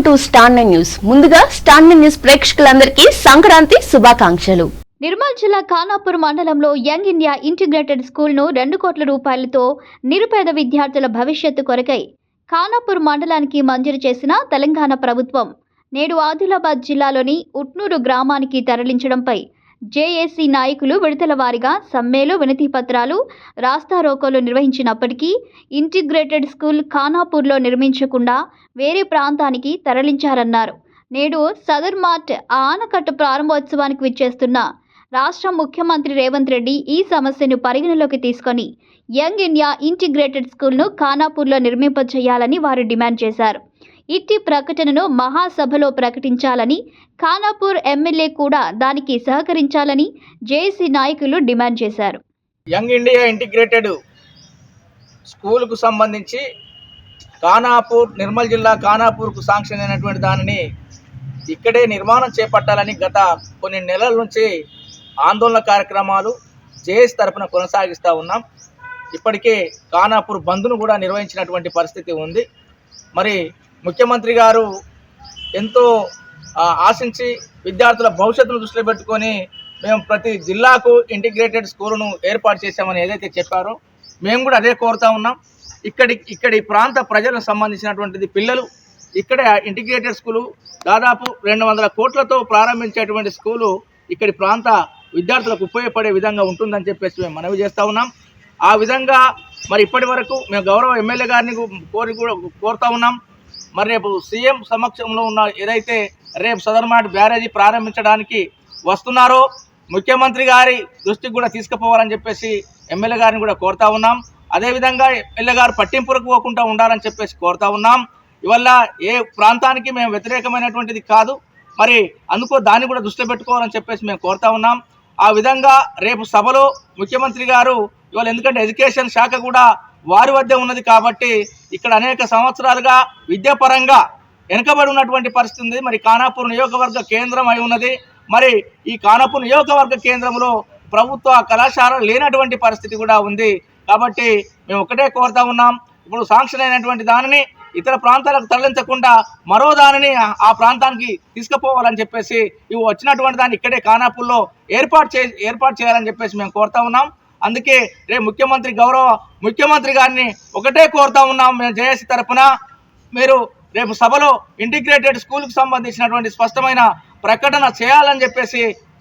Welcome to Stand News. ముందుగా stand news ప్రేక్షకులందరికీ సంక్రాంతి శుభాకాంక్షలు. నిర్మల్ జిల్లా ఖానాపూర్ మండలంలో యంగ్ ఇండియా ఇంటిగ్రేటెడ్ స్కూల్ను రెండు కోట్ల రూపాయలతో నిరుపేద విద్యార్థుల భవిష్యత్తు కొరకై ఖానాపూర్ మండలానికి మంజూరు చేసిన తెలంగాణ ప్రభుత్వం నేడు ఆదిలాబాద్ జిల్లాలోని ఉట్నూరు గ్రామానికి తరలించడంపై జేఏసీ నాయకులు విడతల వారీగా సమ్మెలు వినతి పత్రాలు రాస్తారోకోలు నిర్వహించినప్పటికీ ఇంటిగ్రేటెడ్ స్కూల్ ఖానాపూర్లో నిర్మించకుండా వేరే ప్రాంతానికి తరలించారన్నారు. నేడు సదర్ మార్ట్ ఆ ఆనకట్ట ప్రారంభోత్సవానికి విచ్చేస్తున్న రాష్ట్ర ముఖ్యమంత్రి రేవంత్ రెడ్డి ఈ సమస్యను పరిగణలోకి తీసుకొని యంగ్ ఇండియా ఇంటిగ్రేటెడ్ స్కూల్ను ఖానాపూర్లో నిర్మింపచేయాలని వారు డిమాండ్ చేశారు. ఇట్టి ప్రకటనను మహాసభలో ప్రకటించాలని ఖానాపూర్ ఎమ్మెల్యే కూడా దానికి సహకరించాలని జేఏసీ నాయకులు డిమాండ్ చేశారు. యంగ్ ఇండియా ఇంటిగ్రేటెడ్ స్కూల్కు సంబంధించి ఖానాపూర్ నిర్మల్ జిల్లా ఖానాపూర్కు శాంక్షన్ అయినటువంటి దానిని ఇక్కడే నిర్మాణం చేపట్టాలని గత కొన్ని నెలల నుంచి ఆందోళన కార్యక్రమాలు జేఎస్ తరపున కొనసాగిస్తూ ఉన్నాం. ఇప్పటికే ఖానాపూర్ బంద్ను కూడా నిర్వహించినటువంటి పరిస్థితి ఉంది. మరి ముఖ్యమంత్రి గారు ఎంతో ఆశించి విద్యార్థుల భవిష్యత్తును దృష్టిలో పెట్టుకొని మేము ప్రతి జిల్లాకు ఇంటిగ్రేటెడ్ స్కూలును ఏర్పాటు చేశామని ఏదైతే చెప్పారో మేము కూడా అదే కోరుతా ఉన్నాం. ఇక్కడి ఇక్కడి ప్రాంత ప్రజలకు సంబంధించినటువంటిది పిల్లలు ఇక్కడ ఇంటిగ్రేటెడ్ స్కూలు దాదాపు రెండు వందల కోట్లతో ప్రారంభించేటువంటి స్కూలు ఇక్కడి ప్రాంత విద్యార్థులకు ఉపయోగపడే విధంగా ఉంటుందని చెప్పేసి మేము మనవి చేస్తూ ఉన్నాం. ఆ విధంగా మరి ఇప్పటి వరకు మేము గౌరవ ఎమ్మెల్యే గారిని కోరి కూడా కోరుతా ఉన్నాం. మరి రేపు సీఎం సమక్షంలో ఉన్న ఏదైతే రేపు సదర్మాట్ బ్యారేజీ ప్రారంభించడానికి వస్తున్నారో ముఖ్యమంత్రి గారి దృష్టికి కూడా తీసుకుపోవాలని చెప్పేసి ఎమ్మెల్యే గారిని కూడా కోరుతా ఉన్నాం. అదేవిధంగా ఎమ్మెల్యే గారు పట్టింపులకు పోకుండా ఉండాలని చెప్పేసి కోరుతా ఉన్నాం. ఇవల్ల ఏ ప్రాంతానికి మేము వ్యతిరేకమైనటువంటిది కాదు. మరి అందుకో దాన్ని కూడా దృష్టిలో పెట్టుకోవాలని చెప్పేసి మేము కోరుతా ఉన్నాం. ఆ విధంగా రేపు సభలో ముఖ్యమంత్రి గారు ఇవాళ ఎందుకంటే ఎడ్యుకేషన్ శాఖ కూడా వారి వద్ద ఉన్నది కాబట్టి ఇక్కడ అనేక సంవత్సరాలుగా విద్యాపరంగా వెనుకబడి ఉన్నటువంటి పరిస్థితి ఉంది. మరి కానాపూర్ నియోజకవర్గ కేంద్రం అయి ఉన్నది. మరి ఈ కానాపూర్ నియోజకవర్గ కేంద్రంలో ప్రభుత్వ కళాశాల లేనటువంటి పరిస్థితి కూడా ఉంది. కాబట్టి మేము ఒకటే కోరుతా ఉన్నాం. ఇప్పుడు శాంక్షన్ అయినటువంటి దానిని ఇతర ప్రాంతాలకు తరలించకుండా మరో దానిని ఆ- ప్రాంతానికి తీసుకుపోవాలని చెప్పేసి ఇవి వచ్చినటువంటి దాన్ని ఇక్కడే కానాపూర్లో ఏర్పాటు చే ఏర్పాటు చేయాలని చెప్పేసి మేము కోరుతా ఉన్నాం. అందుకే రేపు ముఖ్యమంత్రి గౌరవ ముఖ్యమంత్రి గారిని ఒకటే కోరుతా ఉన్నాం మేము జేఏసీ తరఫున మీరు రేపు సభలో ఇంటిగ్రేటెడ్ స్కూల్కి సంబంధించినటువంటి స్పష్టమైన ప్రకటన చేయాలని చెప్పేసి